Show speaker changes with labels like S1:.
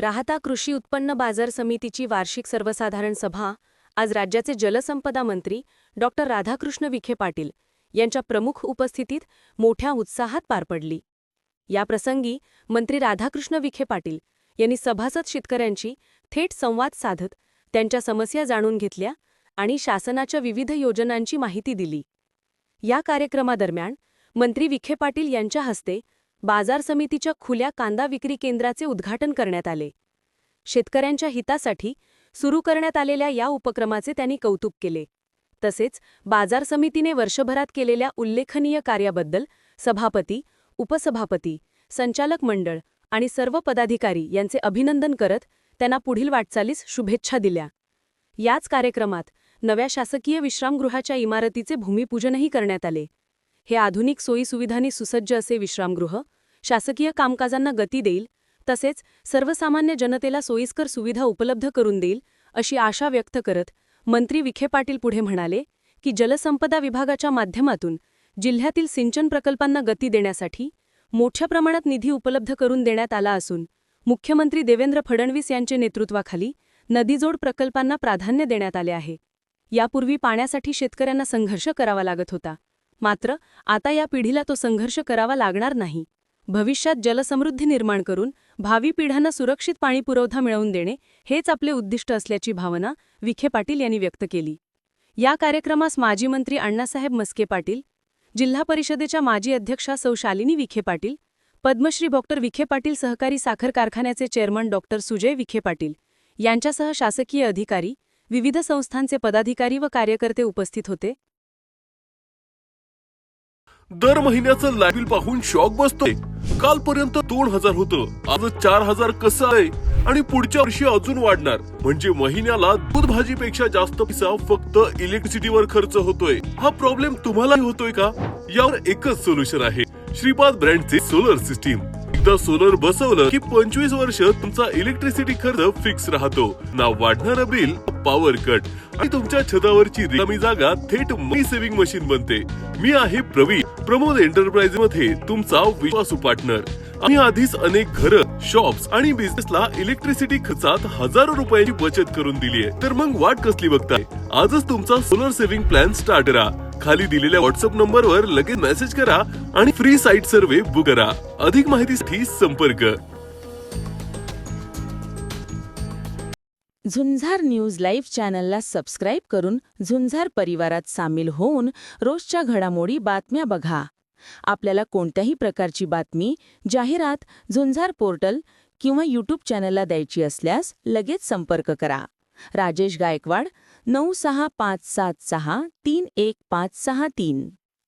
S1: राहता कृषी उत्पन्न बाजार समितीची वार्षिक सर्वसाधारण सभा आज राज्याचे जलसंपदा मंत्री डॉक्टर राधाकृष्ण विखे पाटील यांच्या प्रमुख उपस्थितीत मोठ्या उत्साहात पार पडली. याप्रसंगी मंत्री राधाकृष्ण विखे पाटील यांनी सभासद शेतकऱ्यांची थेट संवाद साधत त्यांच्या समस्या जाणून घेतल्या आणि शासनाच्या विविध योजनांची माहिती दिली. या कार्यक्रमादरम्यान मंत्री विखे पाटील यांच्या हस्ते बाजार समितीच्या खुल्या कांदा विक्री केंद्राचे उद्घाटन करण्यात आले. शेतकऱ्यांच्या हितासाठी सुरू करण्यात आलेल्या या उपक्रमाचे त्यांनी कौतुक केले. तसेच बाजार समितीने वर्षभरात केलेल्या उल्लेखनीय कार्याबद्दल सभापती उपसभापती संचालक मंडळ आणि सर्व पदाधिकारी यांचे अभिनंदन करत त्यांना पुढील वाटचालीस शुभेच्छा दिल्या. याच कार्यक्रमात नव्या शासकीय विश्रामगृहाच्या इमारतीचे भूमिपूजनही करण्यात आले. हे आधुनिक सोयीसुविधांनी सुसज्ज असे विश्रामगृह शासकीय कामकाजांना गती देईल तसेच सर्वसामान्य जनतेला सोयीस्कर सुविधा उपलब्ध करून देईल अशी आशा व्यक्त करत मंत्री विखे पाटील पुढे म्हणाले की जलसंपदा विभागाच्या माध्यमातून जिल्ह्यातील सिंचन प्रकल्पांना गती देण्यासाठी मोठ्या प्रमाणात निधी उपलब्ध करून देण्यात आला असून मुख्यमंत्री देवेंद्र फडणवीस यांचे नेतृत्वाखाली नदीजोड प्रकल्पांना प्राधान्य देण्यात आले आहे. यापूर्वी पाण्यासाठी शेतकऱ्यांना संघर्ष करावा लागत होता मात्र आता या पिढीला तो संघर्ष करावा लागणार नाही. भविष्यात जलसमृद्धी निर्माण करून भावी पिढ्यांना सुरक्षित पाणीपुरवठा मिळवून देणे हेच आपले उद्दिष्ट असल्याची भावना विखे पाटील यांनी व्यक्त केली. या कार्यक्रमास माजी मंत्री अण्णासाहेब मस्के पाटील जिल्हा परिषदेच्या माजी अध्यक्षा सौ शालिनी विखे पाटील पद्मश्री डॉक्टर विखे पाटील सहकारी साखर कारखान्याचे चेअरमन डॉक्टर सुजय विखे पाटील यांच्यासह शासकीय अधिकारी विविध संस्थांचे पदाधिकारी व कार्यकर्ते उपस्थित होते.
S2: दर महिन्याचं लाइट बिल पाहून शॉक बसतोय. कालपर्यंत दोन हजार होतं. आज चार हजार कसं आहे? आणि पुढच्या वर्षी अजून वाढणार. म्हणजे महिन्याला दूध भाजीपेक्षा जास्त पैसा फक्त इलेक्ट्रिसिटीवर खर्च होतोय. हा प्रॉब्लेम तुम्हालाही होतोय का? यावर एकच सोल्युशन आहे. श्रीपाद ब्रँडचे सोलर सिस्टीम एकदा सोलर बसवलं की पंचवीस वर्ष तुमचा इलेक्ट्रिसिटी खर्च फिक्स राहतो. ना वाढणारं बिल पॉवर कट आणि तुमच्या छतावरची रिकामी जागा थेट मनी सेव्हिंग मशीन बनते. मी आहे प्रवीण प्रमोद एंटरप्राइजमध्ये तुमचा विश्वासू पार्टनर आम्ही आधीच अनेक घरं शॉप्स आणि बिझनेसला इलेक्ट्रिसिटी खर्चात हजारो रुपयांची बचत करून दिली आहे तर मग वाट कसली बघताय? आजच तुमचा सोलर सेव्हिंग प्लॅन स्टार्ट करा. खाली दिलेल्या व्हॉट्सअप नंबरवर लगेच मेसेज करा आणि फ्री साईट सर्वे बुक करा. अधिक माहितीसाठी संपर्क.
S3: झुंझार न्यूज लाईव्ह चॅनलला सबस्क्राईब करून झुंझार परिवारात सामील होऊन रोजच्या घडामोडी बातम्या बघा. आपल्याला कोणत्याही प्रकारची बातमी जाहिरात झुंझार पोर्टल किंवा यूट्यूब चॅनलला द्यायची असल्यास लगेच संपर्क करा. राजेश गायकवाड नऊ सहा पाच सात सहा तीन एक पाच सहा तीन.